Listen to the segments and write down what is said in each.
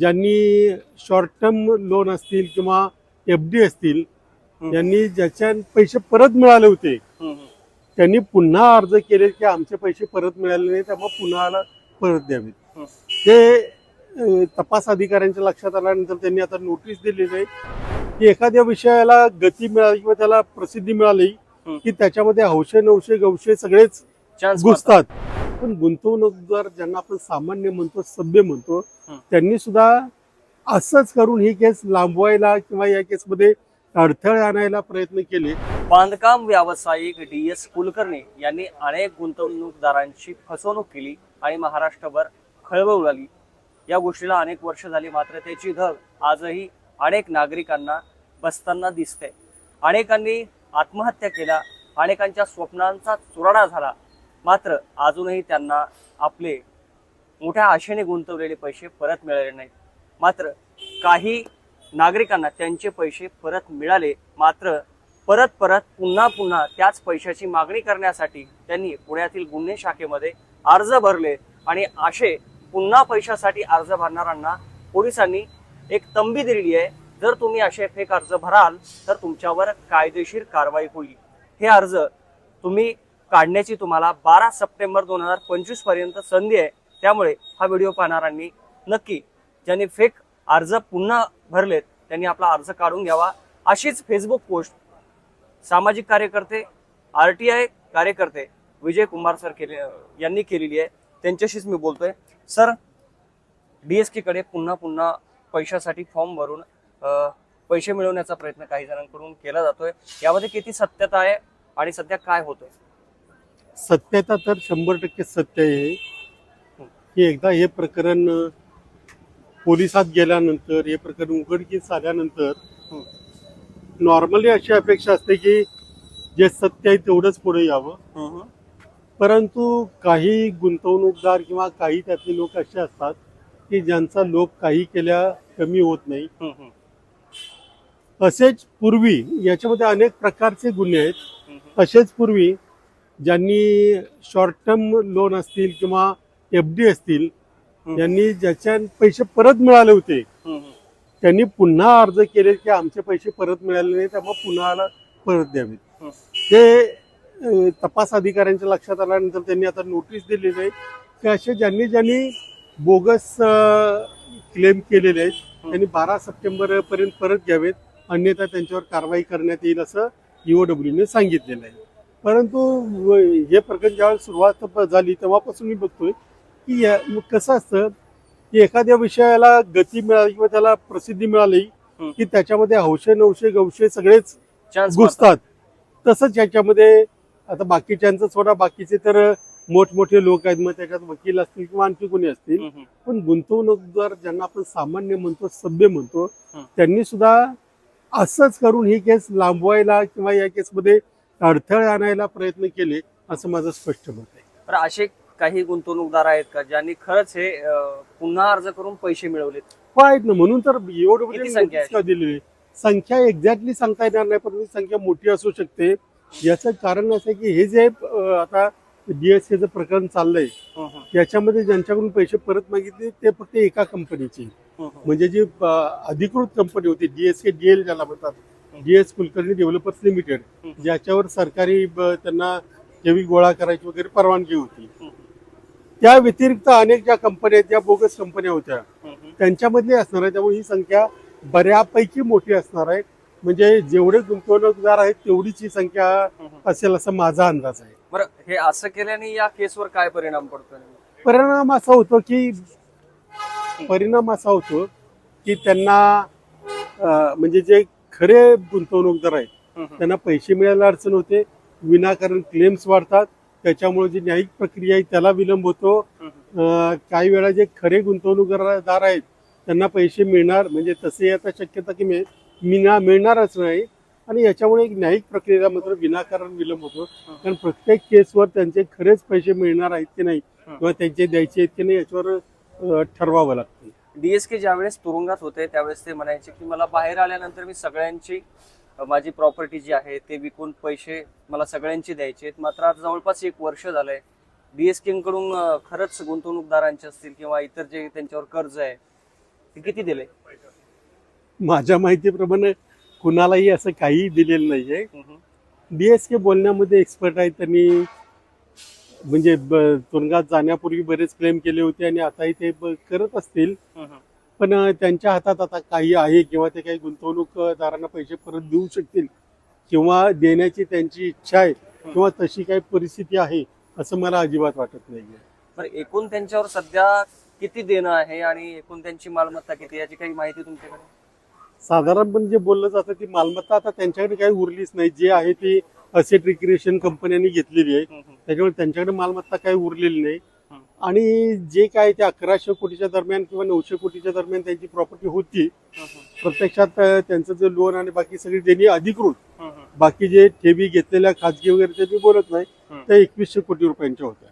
ज्यांनी short term loan असतील किंवा एफ डी असतील. यांनी ज्याच्या पैसे परत मिळाले होते त्यांनी पुन्हा अर्ज केले की आमचे पैसे परत मिळाले नाही त्यामुळे पुन्हा परत द्यावेत. ते तपास अधिकाऱ्यांच्या लक्षात आल्यानंतर त्यांनी आता नोटीस दिलेली आहे की एखाद्या विषयाला गती मिळाली किंवा त्याला प्रसिद्धी मिळाली. की त्याच्यामध्ये हौशे नवशे गवशे सगळेच घुसतात पण गुंतवणूकदार ज्यांना आपण सामान्य म्हणतो सभ्य म्हणतो. त्यांनी सुद्धा असंच करून ही केस लांबवायला किंवा या केसमध्ये अडथळे आणायला प्रयत्न केले. बांधकाम व्यावसायिक डी एस कुलकर्णी यांनी अनेक गुंतवणूकदारांची फसवणूक केली आणि महाराष्ट्रभर खळबळ उडाली. या गोष्टीला अनेक वर्ष झाली मात्र त्याची धग आजही अनेक नागरिकांना बसताना दिसते. अनेकांनी आत्महत्या केल्या अनेकांच्या स्वप्नांचा चुराडा झाला मात्र अजूनही त्यांना आपले मोठ्या आशेने गुंतवलेले पैसे परत मिळाले नाहीत. मात्र काही नागरिकांना त्यांचे पैसे परत मिळाले. मात्र परत परत पुन्हा पुन्हा त्याच पैशाची मागणी करण्यासाठी त्यांनी पुण्यातील गुन्हे शाखेमध्ये अर्ज भरले आणि असे पुन्हा पैशासाठी अर्ज भरणाऱ्यांना पोलिसांनी एक तंबी दिलेली आहे. जर तुम्ही असे फेक अर्ज भराल तर तुमच्यावर कायदेशीर कारवाई होईल. हे अर्ज तुम्ही काढण्याची तुम्हाला बारा सप्टेंबर दोन हजार पंचवीसपर्यंत संधी आहे. त्यामुळे हा व्हिडिओ पाहणाऱ्यांनी नक्की ज्यांनी फेक अर्ज पुन्हा भरलेत त्यांनी आपला अर्ज काढून घ्यावा. अशीच फेसबुक पोस्ट सामाजिक कार्यकर्ते आर टी आय कार्यकर्ते विजय कुमार सर केले यांनी केलेली आहे. त्यांच्याशीच मी बोलतोय. सर डी एसकडे पुन्हा पुन्हा पैशासाठी फॉर्म भरून पैसे मिळवण्याचा प्रयत्न काही जणांकडून केला जातोय. यामध्ये किती सत्यता आहे आणि सध्या काय होतंय? सत्यता तर शंभर टक्के सत्य आहे. की एकदा हे प्रकरण पोलिसात गेल्यानंतर हे प्रकरण उघडकीस आल्यानंतर. नॉर्मली अशी अपेक्षा असते की जे सत्य आहे तेवढंच पुढे यावं. परंतु काही गुंतवणूकदार किंवा काही त्यातले लोक असे असतात की ज्यांचा लोभ काही केल्या कमी होत नाही. तसेच पूर्वी याच्यामध्ये अनेक प्रकारचे गुन्हे आहेत. तसेच पूर्वी ज्यांनी शॉर्ट टर्म लोन असतील किंवा एफ डी असतील यांनी ज्याच्या पैसे परत मिळाले होते त्यांनी पुन्हा अर्ज केले की आमचे पैसे परत मिळाले नाही त्यामुळे पुन्हा परत द्यावेत. ते तपास अधिकाऱ्यांच्या लक्षात आल्यानंतर त्यांनी आता नोटीस दिलेली आहे की असे ज्यांनी ज्यांनी बोगस क्लेम केलेले आहेत त्यांनी बारा सप्टेंबर पर्यंत परत घ्यावेत अन्यथा त्यांच्यावर कारवाई करण्यात येईल असं ईओडब्ल्यूने सांगितलेलं आहे. परंतु हे प्रकरण ज्यावेळेस सुरुवात झाली तेव्हापासून मी बघतोय की या- कसं असतं की एखाद्या विषयाला गती मिळाली किंवा त्याला प्रसिद्धी मिळाली. की त्याच्यामध्ये हौशे नवशे गवशे सगळेच घुसतात तसंच याच्यामध्ये आता बाकीच्यांचं सोडा बाकीचे तर मोठमोठे लोक आहेत मग त्याच्यात वकील असतील किंवा आणखी कोणी असतील पण गुंतवणूकदार ज्यांना आपण सामान्य म्हणतो सभ्य म्हणतो. त्यांनी सुद्धा असंच करून ही केस लांबवायला किंवा या केसमध्ये अडथळे आणायला प्रयत्न केले असं माझं स्पष्ट मत आहे. तर असे काही गुंतवणूकदार आहेत का ज्यांनी खरंच हे अं, पुन्हा अर्ज करून पैसे मिळवलेत? आहेत ना म्हणून तर एवढं किती संख्या आहे? का दिलेली? संख्या एक्झॅक्टली सांगता येणार नाही पण ही संख्या मोठी असू शकते. याचं कारण असं आहे की हे जे अं, आता डीएसकेचं प्रकरण चाललंय याच्यामध्ये ज्यांच्याकडून पैसे परत मागितले ते फक्त एका कंपनीचे म्हणजे जी अं, अधिकृत कंपनी होती डीएसके डीएल ज्याला म्हणतात डीएस कुलकर्णी डेव्हलपर्स लिमिटेड. ज्याच्यावर सरकारी त्यांना ठेवी गोळा करायची वगैरे परवानगी होती. त्या व्यतिरिक्त अनेक ज्या कंपन्या आहेत त्या बोगस कंपन्या होत्या त्यांच्यामधली असणार आहे त्यामुळे ही संख्या बऱ्यापैकी मोठी असणार आहे. म्हणजे जेवढे गुंतवणूकदार आहेत तेवढीच ही संख्या असेल असा माझा अंदाज आहे. बरं हे असं केल्याने या केसवर काय परिणाम पडतो परिणाम असा होतो की परिणाम असा होतो की त्यांना म्हणजे जे खरे गुंतवणूकदार आहेत त्यांना पैसे मिळायला अडचण होते विनाकारण क्लेम्स वाढतात त्याच्यामुळे जी न्यायिक प्रक्रिया आहे त्याला विलंब होतो. काही वेळा जे खरे गुंतवणूकदार आहेत त्यांना पैसे मिळणार म्हणजे तसे आता शक्यता की मिळ- मिळणार मिळणारच नाही. आणि याच्यामुळे एक न्यायिक प्रक्रियेला मात्र विनाकारण विलंब होतो. कारण प्रत्येक केसवर त्यांचे खरेच पैसे मिळणार आहेत की नाही किंवा त्यांचे द्यायचे आहेत की नाही याच्यावर ठरवावं लागतं. डीएसके ज्यावेळेस तुरुंगात होते त्यावेळेस ते म्हणायचे की मला बाहेर आल्यानंतर मी सगळ्यांची माझी प्रॉपर्टी जी आहे ते विकून पैसे मला सगळ्यांची द्यायचे आहेत मात्र आता जवळपास एक वर्ष झालंय डीएसके कडून अ, खरंच गुंतवणूकदारांचे असतील किंवा इतर जे त्यांच्यावर कर्ज आहे ते किती दिले माझ्या माहितीप्रमाणे कुणालाही असं काही दिलेलं नाहीये. डीएसके बोलण्यामध्ये एक्सपर्ट आहेत त्यांनी म्हणजे तुरुंगात जाण्यापूर्वी बरेच क्लेम केले होते आणि आताही ते करत असतील. पण त्यांच्या हातात आता काही आहे किंवा ते काही गुंतवणूकदारांना पैसे परत देऊ शकतील किंवा देण्याची त्यांची इच्छा आहे किंवा तशी काही परिस्थिती आहे असं मला अजिबात वाटत नाहीये बरं एकूण त्यांच्यावर सध्या किती देणं आहे आणि एकूण त्यांची मालमत्ता किती याची काही माहिती तुमच्याकडे साधारणपणे जे बोललं जातं ती मालमत्ता आता त्यांच्याकडे काही उरलीच नाही जे आहे ती असेट रिक्रिएशन कंपन्यांनी घेतलेली आहे. त्याच्यामुळे त्यांच्याकडे मालमत्ता काही उरलेली नाही. आणि जे काय ते अकराशे कोटीच्या दरम्यान किंवा नऊशे कोटीच्या दरम्यान त्यांची प्रॉपर्टी होती. प्रत्यक्षात त्यांचं जे लोन आणि बाकी सगळी देणी अधिकृत. बाकी जे ठेवी घेतलेल्या खाजगी वगैरे ते मी बोलत नाही. त्या एकवीसशे कोटी रुपयांच्या होत्या.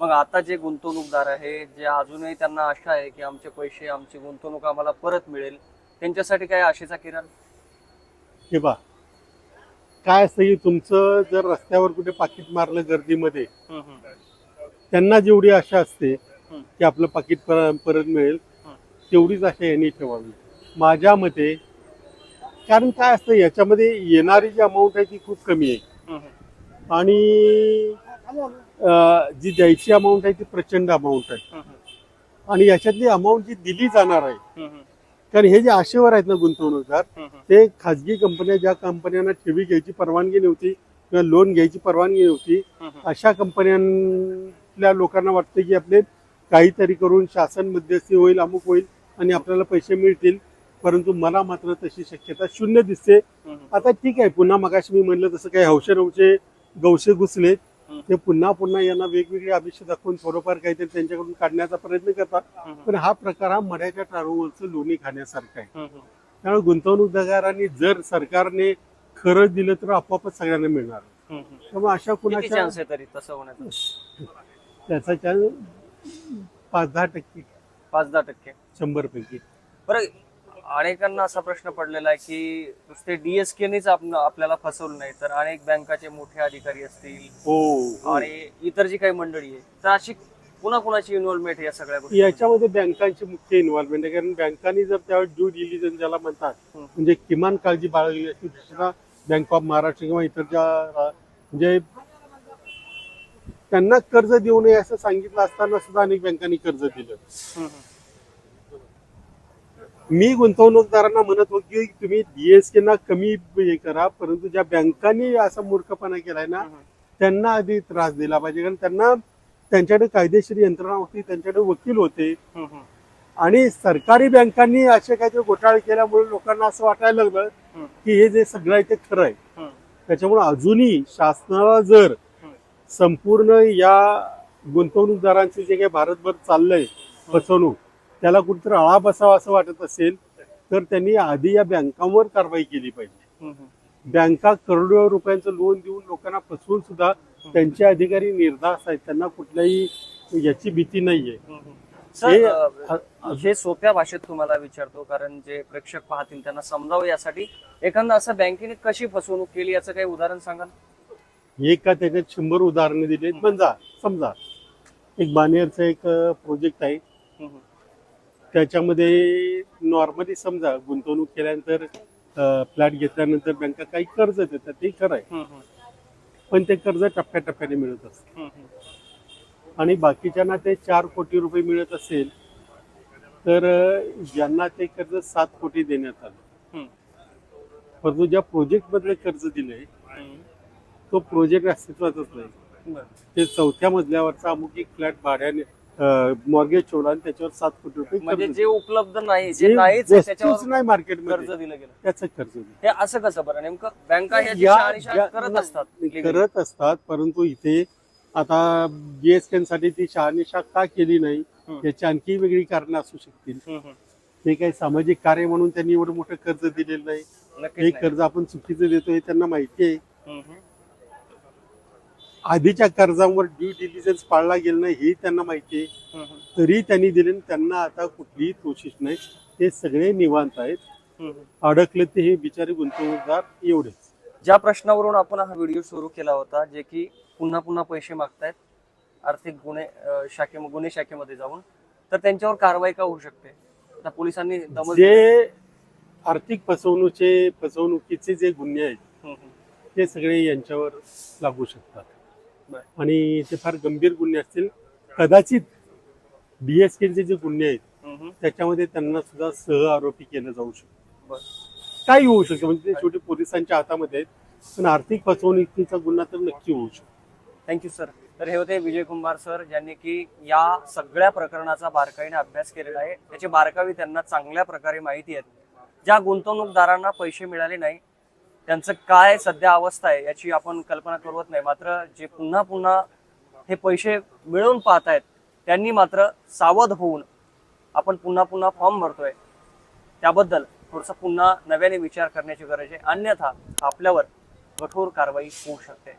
मग आता जे गुंतवणूकदार आहे जे अजूनही त्यांना आशा आहे की आमचे पैसे आमची गुंतवणूक आम्हाला परत मिळेल त्यांच्यासाठी काय आशेचा किरण हे बा काय असतं की तुमचं जर रस्त्यावर कुठे पाकिट मारलं गर्दीमध्ये त्यांना जेवढी आशा असते. की आपलं पाकिट पर- परत मिळेल. तेवढीच आशा यांनी ठेवावी. माझ्या मते कारण काय असतं याच्यामध्ये येणारी जी अमाऊंट आहे ती खूप कमी आहे. आणि अं, जी द्यायची अमाऊंट आहे ती प्रचंड अमाऊंट आहे. आणि याच्यातली अमाऊंट जी दिली जाणार आहे कारण हे जे आशेवर आहेत ना गुंतवणूकदार ते खाजगी कंपन्या ज्या कंपन्यांना ठेवी घ्यायची परवानगी नव्हती किंवा लोन घ्यायची परवानगी नव्हती अशा कंपन्यांतल्या लोकांना वाटतं की आपले काहीतरी करून शासन मध्यस्थी होईल अमुक होईल आणि आपल्याला पैसे मिळतील. परंतु मला मात्र तशी शक्यता शून्य दिसते. आता ठीक आहे पुन्हा मगाशी मी म्हणलं तसं काही हौशे रवशे गवसे घुसले. ते पुन्हा पुन्हा यांना वेगवेगळे आमिष दाखवून थोडंफार काहीतरी त्यांच्याकडून काढण्याचा प्रयत्न करतात. पण हा प्रकार हा मड्याच्या टाळूवरचं लोणी खाण्यासारखा आहे. त्यामुळे गुंतवणूकदारांनी जर सरकारने खरं दिलं तर आपोआपच सगळ्यांना मिळणार. त्यामुळे अशा कुणाच्या तसं होण्याचा? त्याचा चान्स पाच दहा टक्के. पाच दहा टक्के. शंभर पैकी. बरं अनेकांना असा प्रश्न पडलेला आहे की नुसते डीएसकेनेच आपल्याला फसवलं नाही तर अनेक बँकाचे मोठे अधिकारी असतील हो आणि इतर जी काही मंडळी आहे तर अशी पुन्हा कुणाची इन्व्हॉल्वमेंट आहे या सगळ्या गोष्टी? याच्यामध्ये बँकांची मुख्य इन्व्हॉल्वमेंट आहे कारण बँकांनी जर त्यावेळेस ड्यू डिलिजन्स ज्याला म्हणतात. म्हणजे किमान काळजी बाळगली असती दुसरा बँक ऑफ महाराष्ट्र किंवा इतर ज्या म्हणजे त्यांना कर्ज देऊ नये असं सांगितलं असताना सुद्धा अनेक बँकांनी कर्ज दिलं. मी गुंतवणूकदारांना म्हणत होतो की तुम्ही डीएसके ना कमी हे करा परंतु ज्या बँकांनी असा मूर्खपणा केलाय ना त्यांना आधी त्रास दिला पाहिजे. कारण त्यांना त्यांच्याकडे कायदेशीर यंत्रणा होती त्यांच्याकडे वकील होते. आणि सरकारी बँकांनी असे काहीतरी घोटाळे केल्यामुळे लोकांना असं वाटायला लागलं. की हे जे सगळं आहे ते खरं आहे. त्याच्यामुळे अजूनही शासनाला जर. संपूर्ण या गुंतवणूकदारांचे जे काही भारतभर चाललंय फसवणूक त्याला कुठेतरी आळा बसावा असं वाटत असेल तर त्यांनी आधी या बँकांवर कारवाई केली पाहिजे. बँका करोडो रुपयांचं लोन देऊन लोकांना फसवून सुद्धा त्यांचे अधिकारी निर्धास्त आहेत. त्यांना कुठल्याही याची भीती नाहीये. हे- हे सोप्या भाषेत तुम्हाला विचारतो कारण जे प्रेक्षक पाहतील त्यांना समजावं यासाठी. एखादा असं बँकेने कशी फसवणूक केली याचं काही उदाहरण सांगाल? एक का त्याच्यात शंभर उदाहरणं दिली समजा समजा एक बानेरचा एक प्रोजेक्ट आहे. त्याच्यामध्ये नॉर्मली समजा गुंतवणूक केल्यानंतर फ्लॅट घेतल्यानंतर बँका काही कर्ज देतात ते खरं आहे. पण ते कर्ज टप्प्याटप्प्याने मिळत असतं. आणि बाकीच्यांना ते चार कोटी रुपये मिळत असेल तर ज्यांना ते कर्ज सात कोटी देण्यात आलं. परंतु ज्या प्रोजेक्ट मधले कर्ज दिले तो प्रोजेक्ट अस्तित्वातच नाही ते चौथ्या मजल्यावरचा अमुक एक फ्लॅट भाड्याने मॉर्गेज ठेवला आणि त्याच्यावर सात कोटी रुपये म्हणजे कर्ज जे उपलब्ध नाही जे नाहीच त्याच्यावर नाही कर्ज मार्केटमध्ये दिलं गेलं त्याचं कर्ज. हे असं कसं बरं नेमकं बँका करत असतात. करत असतात परंतु इथे आता बीएसकेन साठी ती शहानिशा का केली नाही. याची आणखी वेगळी कारणं असू शकतील. ते काही सामाजिक कार्य म्हणून त्यांनी एवढं मोठं कर्ज दिलेलं नाही हे. कर्ज आपण चुकीचं देतो हे त्यांना माहिती आहे. आधीच्या कर्जांवर ड्यू डिलिजन्स पाळला गेला नाही हे त्यांना माहिती आहे. तरी त्यांनी दिले त्यांना आता कुठलीही कोशिश नाही ते सगळे निवांत आहेत. अडकले ते हे बिचारे गुंतवणूकदार एवढेच ज्या प्रश्नावरून आपण हा व्हिडिओ सुरू केला होता जे की पुन्हा पुन्हा पैसे मागतायत आर्थिक गुन्हे शाखे गुन्हे शाखेमध्ये जाऊन तर त्यांच्यावर कारवाई का होऊ शकते आता पोलिसांनी जे आर्थिक फसवणुकीचे फसवणुकीचे जे गुन्हे आहेत. ते सगळे यांच्यावर लागू शकतात. आणि ते फार गंभीर गुन्हे असतील. कदाचित डीएसकेचे जे गुन्हे आहेत. त्याच्यामध्ये त्यांना सुद्धा सह आरोपी केलं जाऊ शकतं. काही होऊ शकतं म्हणजे ते शेवटी पोलिसांच्या हातामध्ये आहेत. पण आर्थिक फसवणुकीचा गुन्हा तर नक्की होऊ शकतो. थँक्यू सर तर हे होते विजय कुंभार सर ज्यांनी की या सगळ्या प्रकरणाचा बारकाईने अभ्यास केलेला आहे. त्याची बारकावी त्यांना चांगल्या प्रकारे माहिती आहे. ज्या गुंतवणूकदारांना पैसे मिळाले नाही त्यांचं काय सध्या अवस्था आहे याची आपण कल्पना करवत नाही. मात्र जे पुन्हा पुन्हा हे पैसे मिळवून पाहत आहेत त्यांनी मात्र सावध होऊन आपण पुन्हा पुन्हा फॉर्म भरतोय. त्याबद्दल थोडंसं पुन्हा नव्याने विचार करण्याची गरज आहे. अन्यथा आपल्यावर कठोर कारवाई होऊ शकते.